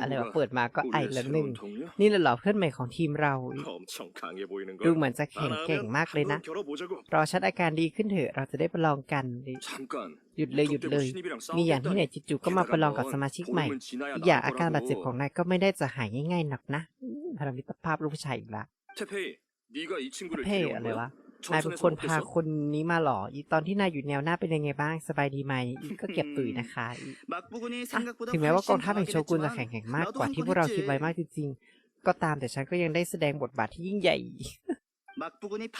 อะไรวะเปิดมาก็ไอละหนึ่งนี่แหละเหรอเพื่อนใหม่ของทีมเรา ดูเหมือนจะแข่งเก่งมากเลยนะ รอชัดอาการดีขึ้นเถอะเราจะได้ประลองกัน หยุดเลยหยุดเลย มีอย่างที่ไหนจู่ๆก็มาประลองกับสมาชิกใหม่อีกอย่างอาการบาดเจ็บของนายก็ไม่ได้จะหายง่ายๆหนักนะพารงมิตรภาพลูกชายอีกละเพ่อะไรวะ นายเป็นคนพาคนนี้มาหรอตอนที่นายอยู่แนวหน้าเป็นยังไงบ้างสบายดีไหมก็เก็บตุ๋ยนะคะถึงแม้ว่ากองทัพแห่งโชกุนจะแข็งแกร่งมากกว่าที่พวกเราคิดไว้มากจริงๆก็ตามแต่ฉันก็ยังได้แสดงบทบาทที่ยิ่งใหญ่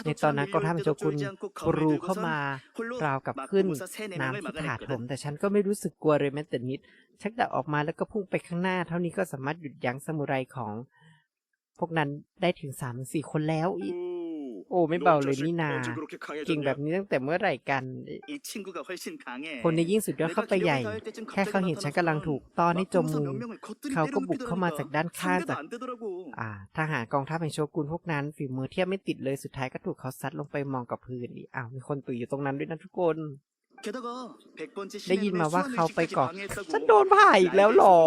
ในตอนนั้นกองทัพโจกุนกรูเข้ามาราวกับขึ้นน้ำที่ถาถมแต่ฉันก็ไม่รู้สึกกลัวเลยแม้แต่นิด ชักดาออกมาแล้วก็พุ่งไปข้างหน้า เท่านี้ก็สามารถหยุดยั้งซามูไรของ พวกนั้นได้ถึงสามสี่คนแล้วอีก โอ้ไม่เบาเลยนี่นา เก่งแบบนี้ตั้งแต่เมื่อไหร่กัน คนนี้ยิ่งสุดยอดเข้าไปใหญ่ แค่เขาเห็นฉันกำลังถูกต้อนให้จมมุมเขาก็บุกเข้ามาจากด้านข้างจากอ่าทหารกองทัพแห่งโชกุนพวกนั้น ฝีมือเทียบไม่ติดเลยสุดท้ายก็ถูกเขาซัดลงไปมองกับพื้นอีอ้าวมีคนตุยอยู่ตรงนั้นด้วยนะทุกคน ได้ยินมาว่าเขาไปก่อฉันโดนผ่าอีกแล้วหรอ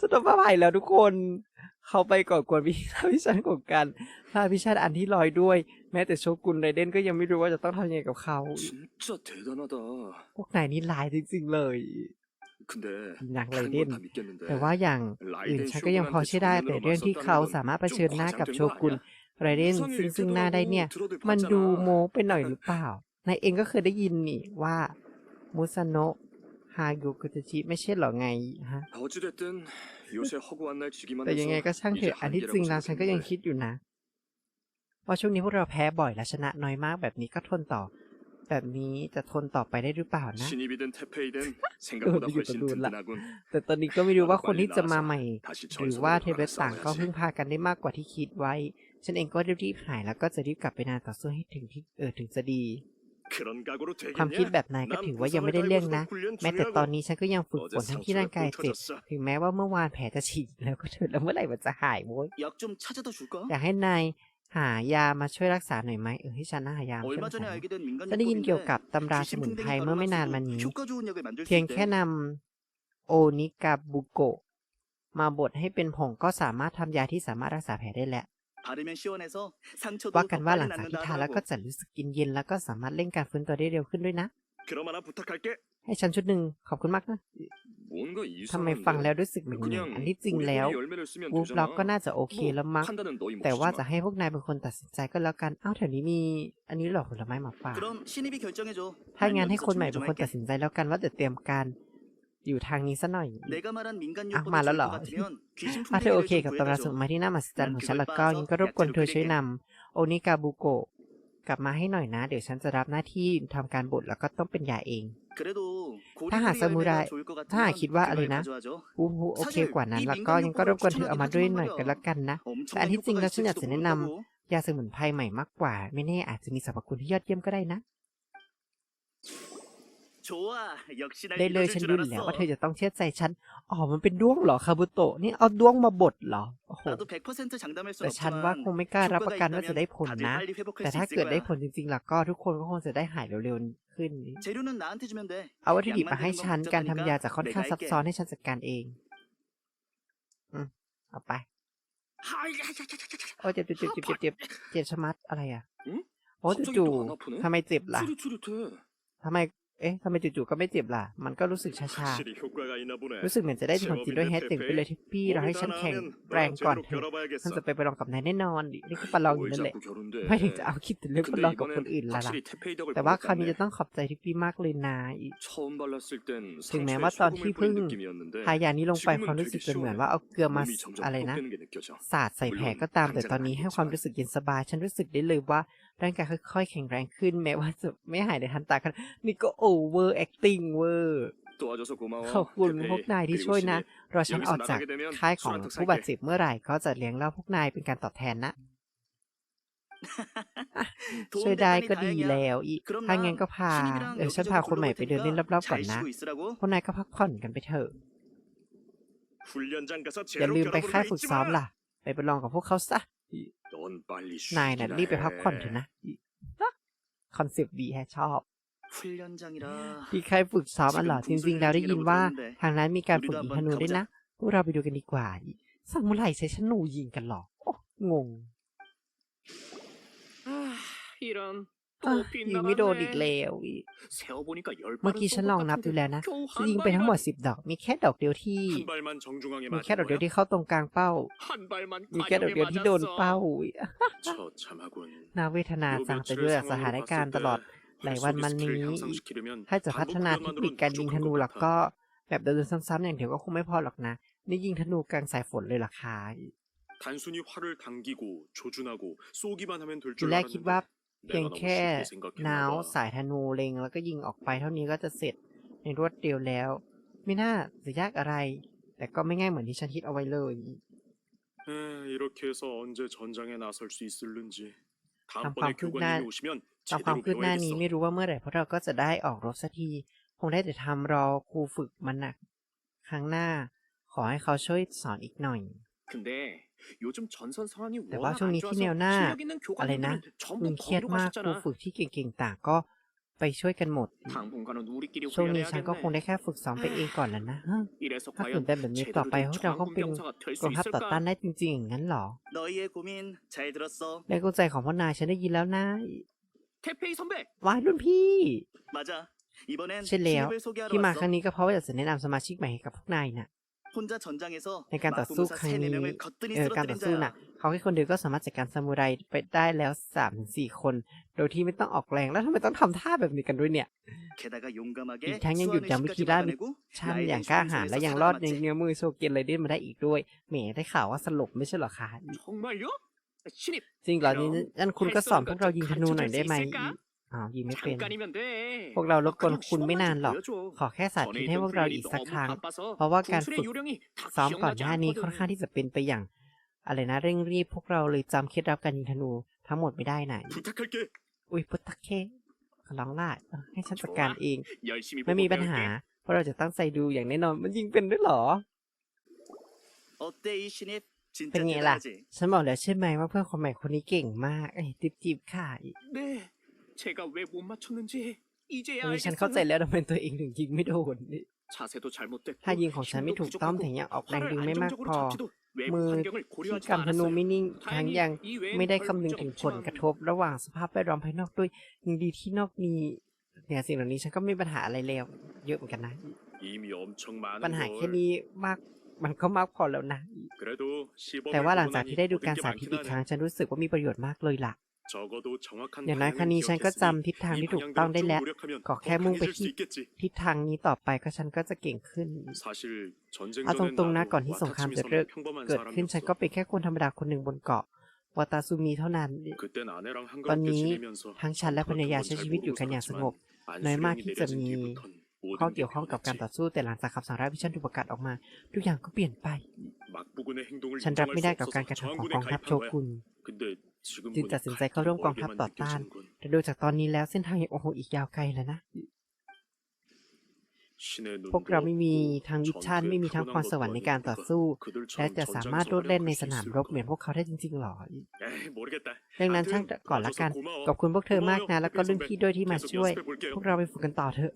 ฉันโดนผ่าอีกแล้วทุกคน เขาไปก่อกวนพิชาพิชาติของกันพาพิชาตอันที่ลอยด้วย แม้แต่โชกุนไรเดนก็ยังไม่รู้ว่าจะต้องทำยังไงกับเขาพวกนายนี่ลายจริงๆเลยหนักเลยเด่นแต่ว่าอย่างอื่นฉันก็ยังพอเชื่อได้แต่เรื่องที่เขาสามารถเผชิญหน้ากับโชกุนไรเดนซึ่งซึ่งหน้าได้เนี่ย มันดูโมไปหน่อยหรือเปล่า นายเองก็เคยได้ยินนี่ว่ามุสโนฮายุกุตชิไม่ใช่หรอไงฮะแต่ยังไงก็ช่างเถอะอันที่จริงแล้วฉันก็ยังคิดอยู่นะว่าช่วงนี้พวกเราแพ้บ่อยและชนะน้อยมากแบบนี้ก็ทนต่อ แบบนี้จะทนต่อไปได้หรือเปล่านะดูละแต่ตอนนี้ก็ไม่รู้ว่าคนที่จะมาใหม่ หรือว่าเทเบสต่างก็พึ่งพากันได้มากกว่าที่คิดไว้ ฉันเองก็รีบๆหายแล้วก็จะรีบกลับไปนาต่อสู้ให้ถึงที่เออถึงจะดี ความคิดแบบนายก็ถือว่ายังไม่ได้เรื่องนะ แม้แต่ตอนนี้ฉันก็ยังฝึกฝนทั้งที่ร่างกายเจ็บ ถึงแม้ว่าเมื่อวานแผลจะฉีกแล้วก็เถิดแล้วเมื่อไหร่มันจะหายโว้ยอยากให้นายหายามาช่วยรักษาหน่อยไหมเออให้ฉันหายาฉันได้ยินเกี่ยวกับตำราสมุนไพรเมื่อไม่นานมานี้ เพียงแค่นำโอนิกาบุโกมาบดให้เป็นผงก็สามารถทำยาที่สามารถรักษาแผลได้แล้ว ว่ากันว่าหลังจากที่ทานแล้วก็จะรู้สึกกินเย็นแล้วก็สามารถเร่งการฟื้นตัวได้เร็วขึ้นด้วยนะ ให้ฉันชุดหนึ่งขอบคุณมากนะทำไมฟังแล้วรู้สึกเหมือนอันนี้จริงแล้ววูฟล็อกก็น่าจะโอเคแล้วมั้งแต่ว่าจะให้พวกนายเป็นคนตัดสินใจก็แล้วกันอ้าวแถวนี้มี อันนี้หลอกผลไม้หมาป่าถ้างานให้คนใหม่เป็นคนตัดสินใจแล้วกันว่าจะเตรียมการ อยู่ทางนี้ซะหน่อยอามาแล้วเหรอถ้าเธอโอเคกับตำราสมุนไพที่หน้ามหัศจรรของฉันแล้วก็ยังก็รบกวนเธอช่วยนำโอนิกาบุโกกลับมาให้หน่อยนะ เดี๋ยวฉันจะรับหน้าที่ทำการบดแล้วก็ต้องเป็นยาเอง ถ้าหากซามูไรถ้าหากคิดว่าอะไรนะอู้หโอเคกว่านั้น แล้วก็ยังก็รบกวนเธอเอามาด้วยหน่อยกันละกันนะ แต่อันที่จริงแล้วฉันอยากจะแนะนำยาสมุนไพรใหม่มากกว่า ไม่แน่อาจจะมีสรรพคุณที่ยอดเยี่ยมก็ได้นะ ได้เลยฉันรู้อยแล้วว่าเธอจะต้องเชื่อใจฉัน อ๋อ มันเป็นด้วงเหรอคาบุโตะ นี่เอาด้วงมาบดเหรอ โอ้โห แต่ฉันว่าคงไม่กล้ารับประกันว่าจะได้ผลนะ แต่ถ้าเกิดได้ผลจริงๆล่ะก็ทุกคนก็คงจะได้หายเร็วๆขึ้น เอาวัตถุดิบมาให้ฉัน การทำยาจะค่อนข้างซับซ้อนให้ฉันจัดการเองอืมเอาไปโอ้เจ็บจ็บเจ็บเจ็บเจ็บเจ็บชมัดอะไรอะโอ้จู่ๆทำไมเจ็บล่ะทำไม เอ๊ะทำไมจู่ๆก็ไม่เจ็บล่ะ มันก็รู้สึกชาๆ รู้สึกเหมือนจะได้ทำจีนด้วยแฮตติงไปเลยที่พี่เราให้ฉันแข่งแรงก่อนเถอะฉันจะไปประลองกับนายแน่นอนนี่ก็อประลองอยู่นั่นแหละ ไม่ถึงจะเอาคิดถึงเรื่องประลองกับคนอื่นละล่ะ แต่ว่าคราวนี้จะต้องขอบใจที่พี่มากเลยนะถึงแม้ว่าตอนที่เพิ่งทายานี้ลงไปความรู้สึกจะเหมือนว่าเอาเกลือมาอะไรนะ สาดใส่แผลก็ตาม แต่ตอนนี้ให้ความรู้สึกเย็นสบาย ฉันรู้สึกได้เลยว่าร่างกายค่อยๆแข็งแรงขึ้น แม้ว่าจะไม่หายในทันตาคันนี่ก็โโอเวอร์แอคติ้งเวอร์ ขอบคุณพวกนายที่ช่วยนะเราฉันออกจากค่ายของผู้บาดเจ็บเมื่อไหร่ก็จะเลี้ยงเล่าพวกนายเป็นการตอบแทนนะ ช่วยได้ก็ดีแล้วอีถ้างั้นก็พาเออฉันพาคนใหม่ไปเดินเล่นรอบๆก่อนนะพวกนายก็พักผ่อนกันไปเถอะ อย่าลืมไปค่ายฝึกซ้อมล่ะ ไปประลองกับพวกเขาซะ นายน่ะรีบไปพักผ่อนเถอะนะ คอนเซปต์ดีแฮชอบ ที่ใครฝึกซ้อมอันหรอจริงๆแล้วได้ยินว่า ทางนั้นมีการฝึกยิงธนูด้วยนะ พวกเราไปดูกันดีกว่าสังมุไรใช้ธนูยิงกันหรองงยิงไม่โดนอีกแล้วเมื่อกี้ฉันลองนับดูแล้วนะยิงไปทั้งหมดสิบดอก มีแค่ดอกเดียวที่ มีแค่ดอกเดียวที่เข้าตรงกลางเป้า มีแค่ดอกเดียวที่โดนเป้าน่าเวทนาจังแต่ด้วยสถานการณ์ตลอด หลายวันมานี้ ถ้าจะพัฒนาเทคนิคการยิงธนูแล้วก็แบบเดินซ้ำๆอย่างเดียวก็คงไม่พอหรอกนะ นี่ยิงธนูกลางสายฝนเลยเหรอคะ 단순히 활을 당기고 조준하고 쏘기만 하면 될 ที 줄 แรกคิดว่า 알았는데 เพียง 내가 너무 แค่ 쉽게 생각했나 น้าว 봐. สายธนูเล็งแล้วก็ยิงออกไปเท่านี้ก็จะเสร็จในรวดเดียวแล้ว ไม่น่าจะยากอะไร แต่ก็ไม่ง่ายเหมือนที่ฉันคิดเอาไว้เลย 에, 이렇게 해서 언제 전장에 나설 수 있을는지 ทำความคืบหน้าทำความคืบหน้านี้ไม่รู้ว่าเมื่อไหร่พวกเราก็จะได้ออกรบสักที คงได้แต่ทำรอครูฝึกมันหนัก ครั้งหน้า ขอให้เขาช่วยสอนอีกหน่อย แต่ว่าช่วงนี้ที่แนวหน้าอะไรนะมึงเครียดมากครูฝึกที่เก่งๆต่างก็ ไปช่วยกันหมด ช่วงนี้ฉันก็คงได้แค่ฝึกซ้อมไปเองก่อนแล้วนะถ้าตื่นเป็นแบบนี้ต่อไปพวกเราก็เป็นกองทัพต่อต้านได้จริงๆงั้นหรอในกุญจของพ่อนายฉันได้ยินแล้วนะวายรุ่นพี่ใช่แล้วที่มาครั้งนี้ก็เพราะว่าจะแนะนำสมาชิกใหม่ให้กับพวกนายน่ะในการต่อสู้ครั้งนี้เออการต่อสู้น่ะขาแค่คนเดียวก็สามารถจัดการซามูไรไปได้แล้วสามสี่คน โดยที่ไม่ต้องออกแรงแล้วทำไมต้องทำท่าแบบนี้กันด้วยเนี่ยอีกทั้งยังหยุดยั้งวิธีล่ามิชันอย่างกล้าหาญและยังรอดยังเงื้อมือโซเกียนไรเดนมาได้อีกด้วยแหมได้ข่าวว่าสลบไม่ใช่หรอคะจริงเหรอนี่นั่นคุณก็สอนพวกเรายิงธนูหน่อยได้ไหมอ๋อยิงไม่เป็น พวกเราลบกวนคุณไม่นานหรอก ขอแค่สาธิตให้พวกเราอีกสักครั้ง เพราะว่าการฝึกซ้อมก่อนหน้านี้ค่อนข้างที่จะเป็นไปอย่าง อะไรนะเร่งรีบพวกเราเลยจำเคล็ดลับการยิงธนูทั้งหมดไม่ได้ไหน อุ้ยพุทธเคขร้องล่าให้ฉันจัดการเอง ไม่มีปัญหา เพราะเราจะตั้งใจดูอย่างแน่นอน มันยิงเป็นด้วยหรอ เป็นไงล่ะ ฉันบอกแล้วใช่ไหมว่าเพื่อนคนใหม่คนนี้เก่งมากไอ้จิบจิบค่ะนี่ฉันเข้าใจแล้วทำไมตัวเองถึงยิงไม่โดนถ้ายิงของฉันไม่ถูกต้องถึงยังออกแรงดึงไม่มากพอ มือที่กำธนูไม่นิ่งทั้งยังไม่ได้คำนึงถึงผลกระทบระหว่างสภาพแวดล้อมภายนอกด้วยยิงดีที่นอกนี้เนี่ยสิ่งเหล่านี้ฉันก็ไม่มีปัญหาอะไรแล้ว เยอะเหมือนกันนะ ปัญหาแค่นี้มากมันก็มากพอแล้วนะ แต่ว่าหลังจากที่ได้ดูการสาธิตอีกครั้งฉันรู้สึกว่ามีประโยชน์มากเลยล่ะ อย่างนั้นครั้งนี้ฉันก็จำทิศทางที่ถูกต้องได้แล้ว ขอแค่มุ่งไปที่ทิศทางนี้ต่อไปก็ฉันก็จะเก่งขึ้น เอาตรงๆนะก่อนที่สงครามจะเลิกเกิดขึ้นฉันก็เป็นแค่คนธรรมดาคนหนึ่งบนเกาะวาตาซูมิเท่านั้น ตอนนี้ทั้งฉันและภรรยาใช้ชีวิตอยู่กันอย่างสงบ น้อยมากที่จะมีข้อเกี่ยวข้องกับการต่อสู้แต่หลังจากคำสั่งร้ายที่ฉันถูกประกาศออกมา ทุกอย่างก็เปลี่ยนไป ฉันรับไม่ได้กับการกระทำของกองทัพโชกุน จึงตัดสินใจเข้าร่วมกองทัพต่อต้าน แต่ดูจากตอนนี้แล้วเส้นทางยังโอโหอีกยาวไกลเลยนะ พวกเราไม่มีทางวิชั่นไม่มีทางพรสวรรค์ในการต่อสู้ และจะสามารถโลดเล่นในสนามรบเหมือนพวกเขาได้จริงๆหรอ ดังนั้นช่างก่อนละกัน ขอบคุณพวกเธอมากนะ แล้วก็รุ่นพี่ด้วยที่มาช่วย พวกเราไปฝึกกันต่อเถอะ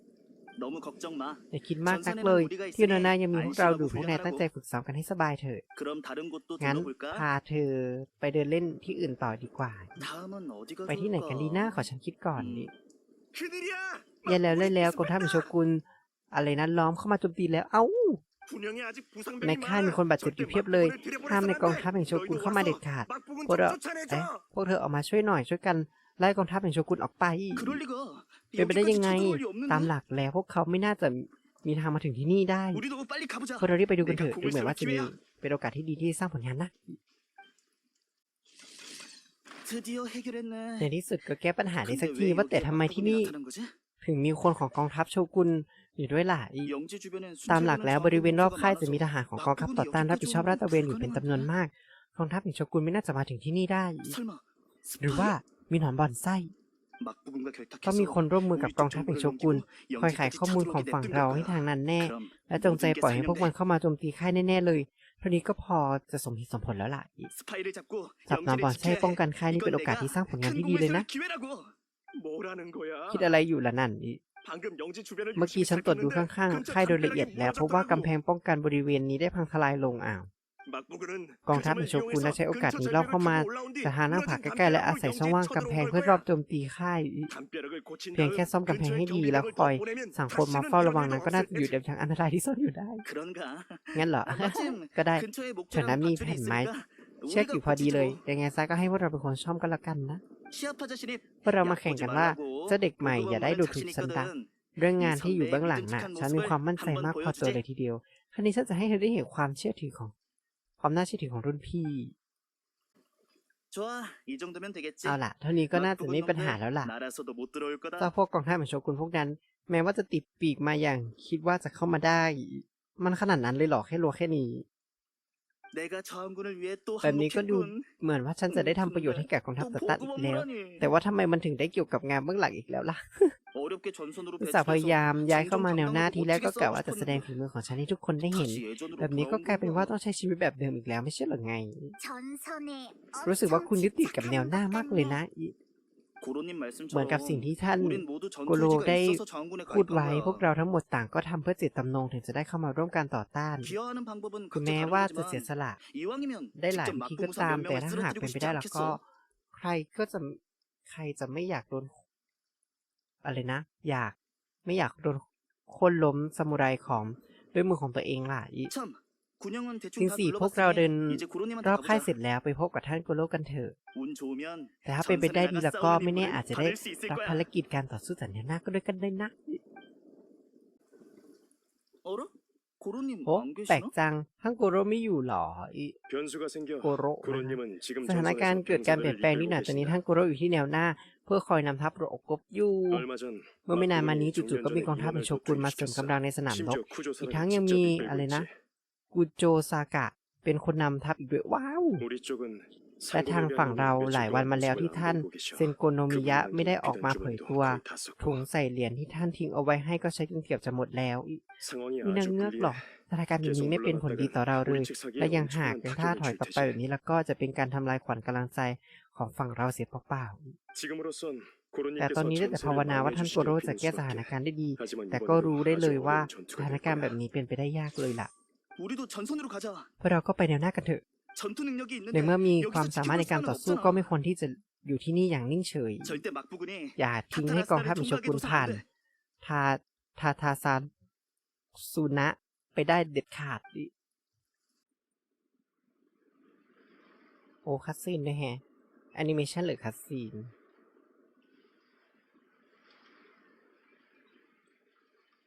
อย่าคิดมากนักเลยที่โนนายังมีพวกเราอยู่พวกนายตั้งใจฝึกซ้อมกันให้สบายเถอะงั้นพาเธอไปเดินเล่นที่อื่นต่อดีกว่า ไปที่ไหนกันดีนะขอฉันคิดก่อนนี่เยันแล้วเลยแล้วกองทัพของโชกุนอะไรนั้นล้อมเข้ามาโจมตีแล้วเอ้าในข้ามีคนบาดเจ็บอยู่เพียบเลย ห้ามในกองทัพแห่งโชกุนเข้ามาเด็ดขาด พวกเราพวกเธอออกมาช่วยหน่อยช่วยกันไล่กองทัพแห่งโชกุนออกไป เป็นไปได้ยังไง ตามหลักแล้วพวกเขาไม่น่าจะมีทางมาถึงที่นี่ได้พวกเรารีบไปดูกันเถอะดูเหมือนว่าจะมีเป็นโอกาสที่ดีที่สร้างผลงานนะในที่สุดก็แก้ปัญหาได้สักทีว่าแต่ทำไมที่นี่ถึงมีคนของกองทัพโชกุนอยู่ด้วยล่ะตามหลักแล้วบริเวณรอบค่ายจะมีทหารของกองทัพต่อต้านรับผิดชอบราตระเวนอยู่เป็นจำนวนมาก กองทัพของโชกุนไม่น่าจะมาถึงที่นี่ได้ หรือว่ามีหนอนบอนไส้ ก็มีคนร่วมมือกับกองทัพแห่งโชกุนคอยขายข้อมูลของฝั่งเราให้ทางนั้นแน่ และจงใจปล่อยให้พวกมันเข้ามาโจมตีค่ายแน่ๆเลยเท่านี้ก็พอจะสมเหตุสมผลแล้วล่ะจับนาบอลใช้ป้องกันค่ายนี่เป็นโอกาสที่สร้างผลงานที่ดีเลยนะ คิดอะไรอยู่ล่ะนั่นเมื่อกี้ฉันตรวจดูข้างๆค่ายโดยละเอียดแล้วพบว่ากำแพงป้องกันบริเวณนี้ได้พังทลายลงอ้าว กองทัพของชกุนได้ใช้โอกาสนี้รอบเข้ามาสถานะผาใกล้ๆและอาศัยช่องว่างกำแพงเพื่อรอบโจมตีค่ายเพียงแค่ซ่อมกำแพงให้ดีแล้วคอยสั่งคนมาเฝ้าระวังนั้นก็น่าจะอยู่เดียวทางอันตรายที่ซ่อนอยู่ได้งั้นเหรอก็ได้ฉินนั้นมีแผ่นไม้เช็คอยู่พอดีเลย ยังไงซะก็ให้พวกเราเป็นคนชอมก็แล้วกันนะพวกเรามาแข่งกันว่าเจ้าเด็กใหม่อย่าได้ดูถูกสันดาเรื่องงานที่อยู่เบื้องหลังน่ะ ฉันมีความมั่นใจมากพอตัวเลยทีเดียวครั้นี้ฉันจะให้เธอได้เห็นความเชื่อถือของ ความน่าเชื่อถือของรุ่นพี่เอาล่ะ เท่านี้ก็น่าจะไม่ปัญหาแล้วล่ะถ้าพวกกองทัพของโชกุนพวกนั้น แม้ว่าจะติดปีกมาอย่างคิดว่าจะเข้ามาได้ มันขนาดนั้นเลยหรอแค่รัวแค่นี้แบบนี้ก็ดูเหมือนว่าฉันจะได้ทำประโยชน์ให้แก่กองทัพสตาร์อีกแล้ว แต่ว่าทำไมมันถึงได้เกี่ยวกับงานเบื้องหลังอีกแล้วล่ะ อุตสาวพยายามย้ายเข้ามาแนวหน้าทีแรกก็กะว่าจะแสดงฝีมือของฉันให้ทุกคนได้เห็น แบบนี้ก็กลายเป็นว่าต้องใช้ชีวิตแบบเดิมอีกแล้วไม่ใช่หรือไง รู้สึกว่าคุณยึดติดกับแนวหน้ามากเลยนะเหมือนกับสิ่งที่ท่านโกโลได้พูดไว้พวกเราทั้งหมดต่างก็ทำเพื่อจิตตำนงถึงจะได้เข้ามาร่วมการต่อต้านคือแม้ว่าจะเสียสละได้หลายวิธีก็ตามแต่ถ้าหากเป็นไปได้แล้วก็ ใครก็จะใครจะไม่อยากโดน อะไรนะ อยากไม่อยากโดนคนล้มซามูไรของด้วยมือของตัวเองล่ะทิงสี่พวกเราเดินรอบค่ายเสร็จแล้วไปพบกับท่านโกโลกันเถอะ แต่ถ้าเป็นไปได้ดีละก็ไม่แน่อาจจะได้รับภารกิจการต่อสู้สัญญาณก็ด้วยกันได้นะ โอ้แปลกจังท่านโกโรไม่อยู่หรออีโกโรสถานการณ์เกิดการเปลี่ยนแปลงนิดหน่อยตอนนี้ท่านโกโรอยู่ที่แนวหน้า เพื่อคอยนำทัพโรอกบอยู่ เมื่อไม่นานมานี้จู่ๆก็มีกองทัพอิโชกุนมาเสริมกำลังในสนามรบอีกทั้งยังมีอะไรนะกุโจซากะ เป็นคนนำทัพอีกด้วยว้าว และทางฝั่งเราหลายวันมาแล้วที่ท่านเซนโกโนมิยะไม่ได้ออกมาเผยตัว ถุงใส่เหรียญที่ท่านทิ้งเอาไว้ให้ก็ใช้เกือบจะหมดแล้วมีนางเงือกหรอกสถานการณ์แบบนี้ไม่เป็นผลดีต่อเราเลย และยังหากเป็ท่าถอยกลับไปแบบนี้แล้วก็จะเป็นการทำลายขวัญกำลังใจของฝั่งเราเสียเปล่าแต่ตอนนี้ได้แต่ภาวนาว่าท่านโกโรจะแก้สถานการณ์ได้ดี แต่ก็รู้ได้เลยว่าสถานการณ์แบบนี้เป็นไปได้ยากเลยล่ะพวกเราก็ไปแนวหน้ากันเถอะ ในเมื่อมีความสามารถในการต่อสู้ก็ไม่ควรที่จะอยู่ที่นี่อย่างนิ่งเฉย อย่าทิ้งให้กองทัพมิโชกุลผ่านทาทาทาซานซูนะไปได้เด็ดขาดดิโอ้คัสซีนด้วยแฮแอนิเมชันหรือคัสซีน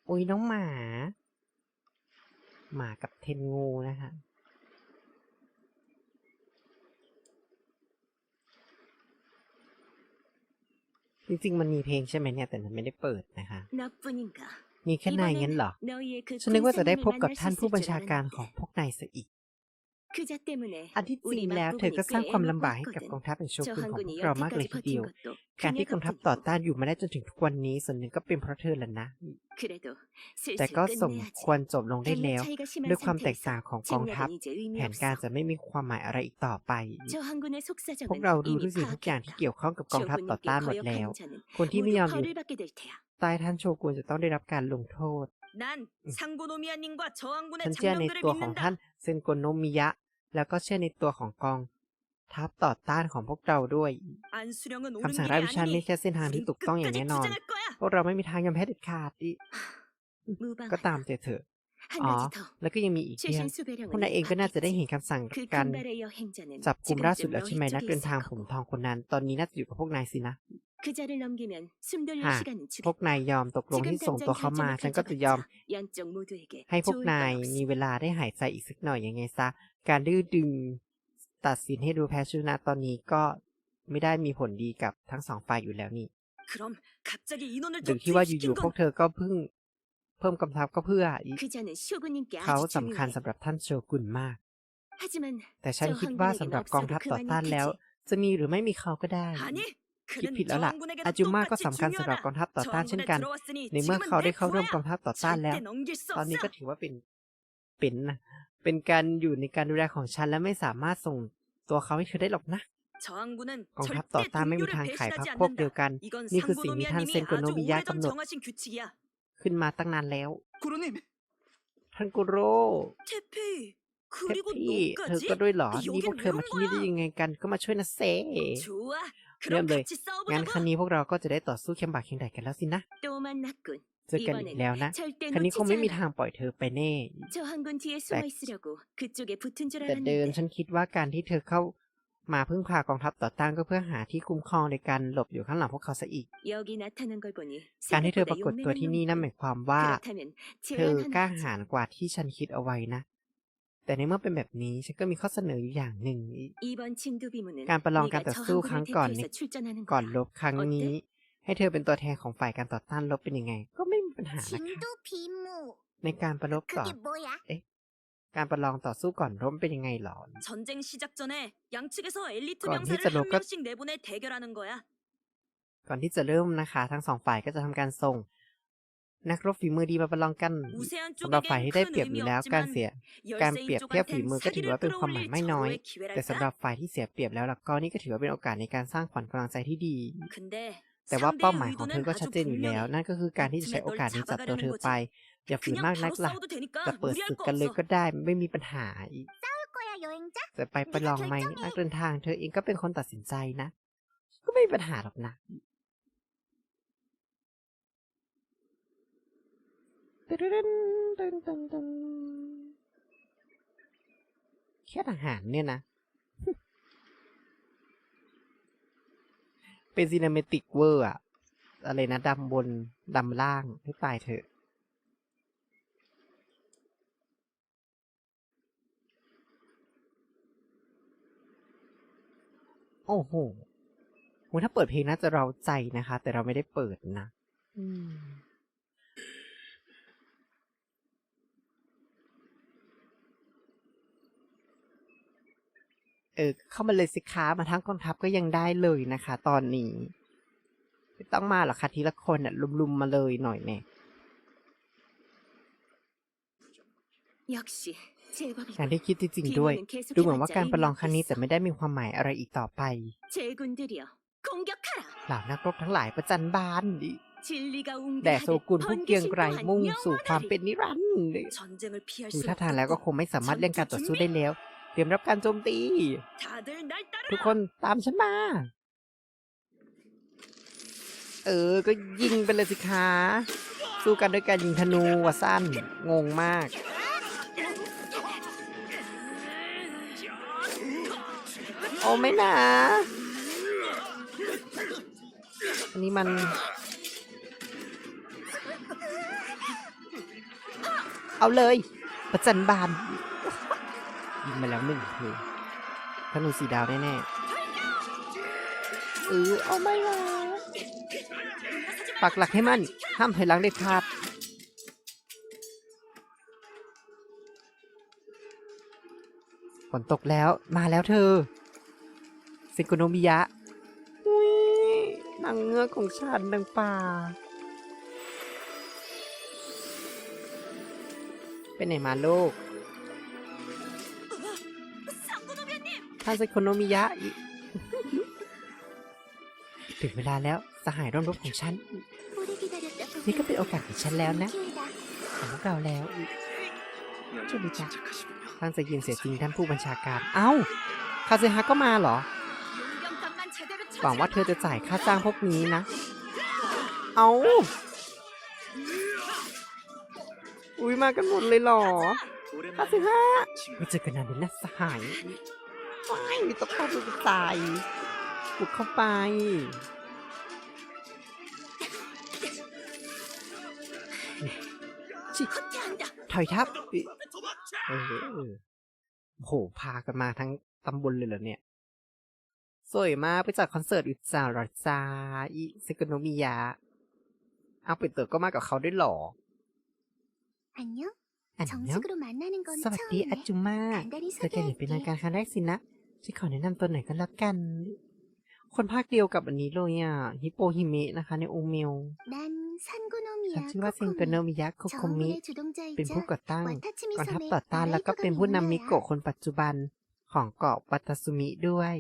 อุ้ยน้องหมา หมากับเทนงูนะคะ จริงๆ มันมีเพลงใช่ไหมเนี่ย แต่มันไม่ได้เปิดนะคะ มีแค่นายงั้นเหรอ ฉันนึกว่าจะได้พบกับท่านผู้บัญชาการของพวกนายซะอีก อันที่จริงแล้วเธอก็สร้างความลำบากให้กับกองทัพในโชกุนของเรามากเลยทีเดียวการที่กองทัพต่อต้านอยู่มาได้จนถึงทุกวันนี้ส่วนหนึ่งก็เป็นเพราะเธอแล้วนะ แต่ก็สมควรจบลงได้แล้วด้วยความแตกต่างของกองทัพ แผนการจะไม่มีความหมายอะไรอีกต่อไป พวกเรารู้ทุกสิ่งทุกอย่างที่เกี่ยวข้องกับกองทัพต่อต้านหมดแล้ว คนที่ไม่ยอมอยู่ใต้ท่านโชกุนจะต้องได้รับการลงโทษฉันเชื่อในตัวของท่านเซนโกโนมิยะ แล้วก็เชื่อในตัวของกองทัพต่อต้านของพวกเราด้วยคำสั่งรายวิชาไม่ใช่เส้นทางที่ถูกต้องอย่างแน่นอน พวกเราไม่มีทางยอมแพ้เด็ดขาดอีก็ตามเถอะอ๋อ แล้วก็ยังมีอีกเพื่องคนนั้นเองก็น่าจะได้เห็นคำสั่งการจับกลุ่มล่าสุดแล้วใช่ไหมนักเดินทางผมทองคนนั้น ตอนนี้น่าจะอยู่กับพวกนายสินะหาพวกนายยอมตกลงที่ส่งตัวเขามา ฉันก็จะยอม ให้พวกนายมีเวลาได้หายใจอีกสักหน่อยยังไงซะ การดื้อดึง ตัดสินให้ดูแพ้ชนะตอนนี้ก็ไม่ได้มีผลดีกับทั้งสองฝ่ายอยู่แล้วนี่หรือที่ว่าอยู่ๆพวกเธอก็เพิ่ง เพิ่มกำทับก็เพื่อ เขาสำคัญสำหรับท่านโชกุนมาก แต่ฉันคิดว่าสำหรับกองทัพต่อต้านแล้ว จะมีหรือไม่มีเขาก็ได้คิดผิดแล้วล่ะ อาจุมาก็สำคัญสำหรับกองทัพต่อต้านเช่นกัน ในเมื่อเขาได้เข้าร่วมกองทัพต่อต้านแล้ว ตอนนี้ก็ถือว่าเป็น เป็นนะ เป็นการอยู่ในการดูแลของฉันและไม่สามารถส่งตัวเขาให้เธอได้หรอกนะกองทัพต่อต้านไม่มีทางขายพรรคพวกเดียวกัน นี่คือสิ่งที่ท่านเซนโกโนบิยะกำหนด ขึ้นมาตั้งนานแล้ว ท่านกุโร่เทปพี่เธอก็ด้วยหรอ นี่พวกเธอมาที่นี่ได้ยังไงกัน ก็มาช่วยนะเซเริ่มเลย งั้นครั้งนี้พวกเราก็จะได้ต่อสู้เข้มบากเคียงใดกันแล้วสินะ เจอกันอีกแล้วนะครั้งนี้คงไม่มีทางปล่อยเธอไปแน่แต่เดิมฉันคิดว่าการที่เธอเข้ามาพึ่งพากองทัพต่อต้านก็เพื่อหาที่คุ้มครองในการหลบอยู่ข้างหลังพวกเขาซะอีก การที่เธอปรากฏตัวที่นี่นั่นหมายความว่า เธอกล้าหาญกว่าที่ฉันคิดเอาไว้นะ แต่ในเมื่อเป็นแบบนี้ฉันก็มีข้อเสนออยู่อย่างหนึ่ง การประลองการต่อสู้ครั้งก่อนนี้ก่อนลบครั้งนี้ ให้เธอเป็นตัวแทนของฝ่ายการต่อต้านลบเป็นยังไง ก็ ปัญหานะครัในการประลบต่อการประลองต่อสู้ก่อนร่มเป็นยังไงหรอก่อนที่จะรบก็ก่อนที่จะเริ่มนะคะ ทั้งสองฝ่ายก็จะทำการส่ง นักรบฝีมือดีมาประลองกันสำหรับฝ่ายที่ได้เปรียบอยู่แล้วการเสีย การเปรียบเทียบฝีมือก็ถือว่าเป็นความหมายไม่น้อย แต่สำหรับฝ่ายที่เสียเปรียบแล้วล่ะก็นี่ก็ถือว่าเป็นโอกาสในการสร้างขวัญกำลังใจที่ดี แต่ว่าเป้าหมายของเธอก็ชัดเจนอยู่แล้ว นั่นก็คือการที่จะใช้โอกาสนี้จับตัวเธอไปอย่าฝืนมากนักล่ะจะเปิดศึกกันเลยก็ได้ไม่มีปัญหาจะไปประลองไหมนักเดินทางเธอเองก็เป็นคนตัดสินใจนะ ก็ไม่มีปัญหาหรอกนะแค่าหารเนี่ยนะ เป็นซีนเมติกเวอร์อะอะไรนะดำบนดำล่างให้ตายเถอะโอ้โหโหถ้าเปิดเพลงน่าจะเราใจนะคะ แต่เราไม่ได้เปิดนะ อืม เออเข้ามาเลยสิคะมาทั้งกองทัพก็ยังได้เลยนะคะ ตอนนี้ไม่ต้องมาหรอกค่ะทีละคนอะลุมๆมาเลยหน่อยเนี่ยงานที่คิดจริงๆด้วย ดูเหมือนว่าการประลองครั้งนี้จะไม่ได้มีความหมายอะไรอีกต่อไปเหล่านักรบทั้งหลายประจันบานแต่โซกุลผู้เกียงไกรมุ่งสู่ความเป็นนิรันดร์ดูท่าทางแล้วก็คงไม่สามารถเลี่ยงการต่อสู้ได้แล้ว เตรียมรับการโจมตี ทุกคนตามฉันมา เออ ก็ยิงไปเลยสิคะสู้กันด้วยการยิงธนูว่าสั้น งงมาก โอ้ไม่นะอันนี้มัน เอาเลย ประจันบาน ยิงมาแล้วหนึ่งคือธนูสีดาวแน่ๆเออเอาไม่ละปักหลักให้มัน ห้ามถอยหลังเด็ดขาดฝนตกแล้วมาแล้วเธอเซนโกโนมิยะอุ๊ยนางเงือกของฉันนางป่าไปไหนมาโลก ข้าสึกโคโนมิยะถึงเวลาแล้วสหายร่วมรบของฉัน นี่ก็เป็นโอกาสของฉันแล้วนะ ของพวกเราแล้วช่วยจะท่านจะยินเสียจริงท่านผู้บัญชาการ เอ้า คาเซฮะก็มาเหรอ หวังว่าเธอจะจ่ายค่าจ้างพวกนี้นะ เอ้า อุ้ยมากันหมดเลยเหรอคาเซฮะไม่เจอกันนานเลยนะสหาย ว้ายต้องเข้าไปตาหบุกเข้าไป ชิถอยทับโอ้โห พากันมาทั้งตำบลเลยเหรอเนี่ย สวยมากไปจากคอนเสิร์ตอุจจาระจาอิซกโนมิยะเอาเป็ดเต๋อก็มากับเขาได้หรออันเนี้ยสวัสดีอาจุมาเธอแกเห็นเป็นทางการครั้งแรกสินะ จะขอแนะนำตัวไหนก็แล้วกัน คนภาคเดียวกับอันนี้เลยอะ ฮิโปฮิเมะนะคะ ในโอเมลฉันชื่อว่าเซนโกโนมิยะโคโคมิ เป็นผู้ก่อตั้งก่อนทัพต่อต้านแล้วก็เป็นผู้นำมิโกะคนปัจจุบันของเกาะวัตสุมิด้วย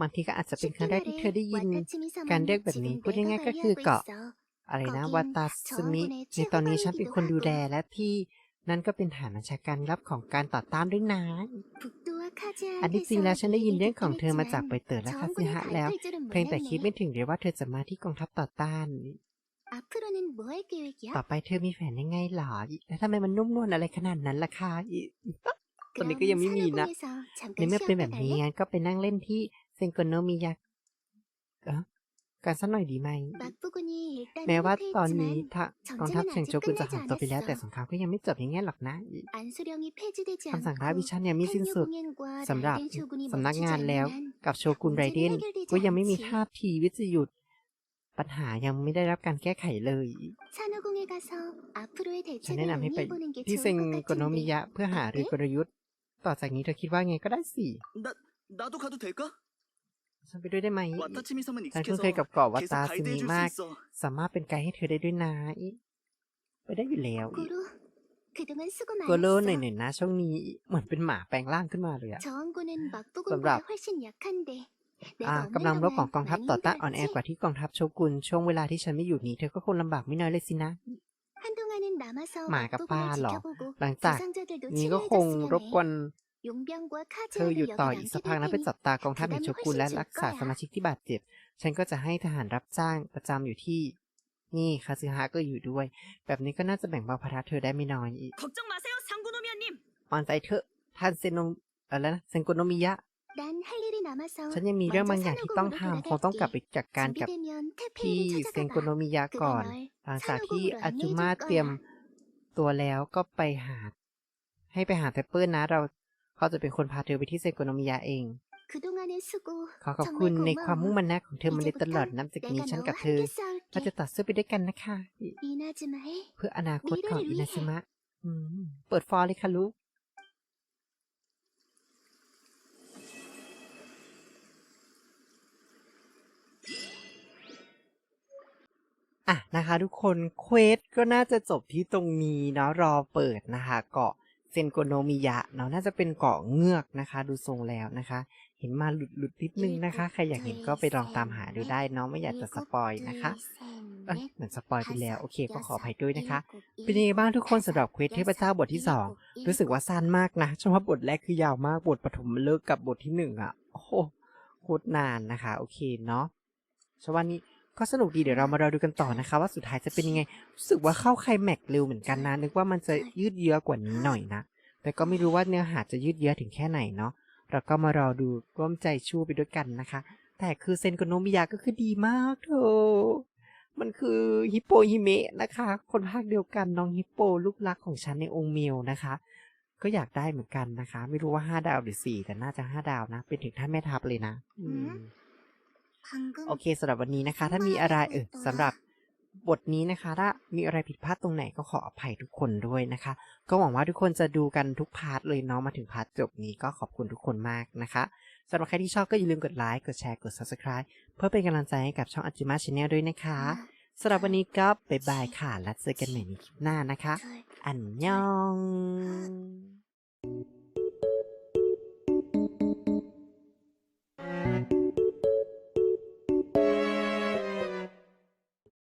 บางทีก็อาจจะเป็นครั้งแรกที่เธอได้ยิน การเรียกแบบนี้พูดง่ายๆก็คือเกาะ อะไรนะวัตสุมิในตอนนี้ฉันเป็นคนดูแลและที่ นั่นก็เป็นฐานบัญชาการลับของการต่อต้านด้วยนะอันที่จริงแล้วฉันได้ยินเรื่องของเธอมาจากไปเตอร์และคาซิฮะแล้ว เพียงแต่คิดไม่ถึงเลยว่าเธอจะมาที่กองทัพต่อต้าน ต่อไปเธอมีแผนยังไงหรอ แล้วทำไมมันนุ่มนวลอะไรขนาดนั้นล่ะคะตอนนี้ก็ยังไม่มีนะในเมื่อเป็นแบบนี้งั้นก็ไปนั่งเล่นที่เซนโกโนมิยะ กันสักหน่อยดีไหม แม้ว่าตอนนี้ทากองทัพเชียงโจกุนจะหายตัวไปแล้วแต่สงครามก็ยังไม่จบอย่างแง่หรอกนะคำสั่งท้ายวิชันเนี่ยมีสิ้นสุดสำหรับสำนักงานแล้วกับโชกุนไรเดนก็ยังไม่มีท่าทีวิจยุดปัญหายังไม่ได้รับการแก้ไขเลยฉันแนะนำให้ไปที่เซงโกโนมิยะเพื่อหารือกลยุทธ์ ต่อจากนี้เธอคิดว่าไงก็ได้สิ ฉันไปด้วยได้ไหมฉันคุ้นเคยกับเกาะวัตาซิมิมาก สามารถเป็นไกด์ให้เธอได้ด้วยนะไปได้อยู่แล้วโกโลหน่อยๆนะช่วงนี้เหมือนเป็นหมาแปลงร่างขึ้นมาเลยอะสำหรับกำลังรบของกองทัพต่อต้านอ่อนแอกว่าที่กองทัพโชกุนช่วงเวลาที่ฉันไม่อยู่นี้เธอก็คงลำบากไม่น้อยเลยสินะหมากับป้าหรอ หลังจากนี้ก็คงรบกวน เธออยู่ต่ออีกสักพักนะไปจับตากองทัพในโชกุนและรักษาสมาชิกที่บาดเจ็บ ฉันก็จะให้ทหารรับจ้างประจำอยู่ที่ นี่คาซึฮะก็อยู่ด้วย แบบนี้ก็น่าจะแบ่งเบาภาระเธอได้ไม่น้อยอีกออนใจเถอะท่านเซนโนอะไรนะเซนโกโนมิยะฉันยังมีเรื่องบางอย่างที่ต้องทำคงต้องกลับไปจัดการกับพี่เซนโกโนมิยะก่อน หลังจากที่อาจุมาเตรียมตัวแล้วก็ไปหา ให้ไปหาเทปเปอร์นะ เรา เขาจะเป็นคนพาเธอไปที่เซโกโนมิยะเอง ขอขอบคุณในความมุ่งมั่นนะของเธอมาตลอดนับจากนี้ฉันกับเธอเราจะตัดเสื้อไปด้วยกันนะคะ เพื่ออนาคตของอินาซึมะเปิดฟอร์เลยค่ะลูกอะนะคะทุกคนเควสก็น่าจะจบที่ตรงนี้เนาะรอเปิดนะคะเกาะ ซนโกโนมิยะเนาะน่าจะเป็นเกาะเงือกนะคะ ดูทรงแล้วนะคะ เห็นมาหลุดหลุดๆนิดนึงนะคะ ใครอยากเห็นก็ไปลองตามหาดูได้เนาะไม่อยากจะสปอยนะคะเอ้ยเหมือนสปอยไปแล้วโอเคก็ขออภัยด้วยนะคะ เป็นยังไงบ้างทุกคนสำหรับเควสเทพเจ้าบทที่สองรู้สึกว่าสั้นมากนะเฉพาะบทแรกคือยาวมากบทปฐมฤกษ์กับบทที่หนึ่งอะโอ้โหโคตรนานนะคะ โอเคเนาะชวันนี้ ก็สนุกดีเดี๋ยวเรามารอดูกันต่อนะคะ ว่าสุดท้ายจะเป็นยังไงรู้สึกว่าเข้าไคลแม็กซ์เร็วเหมือนกันนะนึกว่ามันจะยืดเยื้อกว่านี้หน่อยนะ แต่ก็ไม่รู้ว่าเนื้อหาจะยืดเยื้อถึงแค่ไหนเนาะเราก็มารอดูร่วมใจชูไปด้วยกันนะคะ แต่คือเซนโกโนมิยะก็คือดีมากเธอมันคือฮิปโปฮิเมะนะคะ คนภาคเดียวกันน้องฮิปโปลูกรักของฉันในองค์เมลนะคะ ก็อยากได้เหมือนกันนะคะ ไม่รู้ว่าห้าดาวหรือสี่แต่น่าจะห้าดาวนะ เป็นถึงท่านแม่ทัพเลยนะ อืม โอเคสำหรับวันนี้นะคะ ถ้ามีอะไรเออสำหรับบทนี้นะคะ ถ้ามีอะไรผิดพลาดตรงไหนก็ขออภัยทุกคนด้วยนะคะ ก็หวังว่าทุกคนจะดูกันทุกพาร์ทเลยเนาะมาถึงพาร์ทจบนี้ก็ขอบคุณทุกคนมากนะคะสำหรับใครที่ชอบก็อย่าลืมกดไลค์กดแชร์กด subscribe เพื่อเป็นกำลังใจให้กับช่องอัจิมาชาแนลด้วยนะคะสำหรับวันนี้ก็บ๊ายบายค่ะ แล้วเจอกันใหม่ในคลิปหน้านะคะ 둘, อันยอง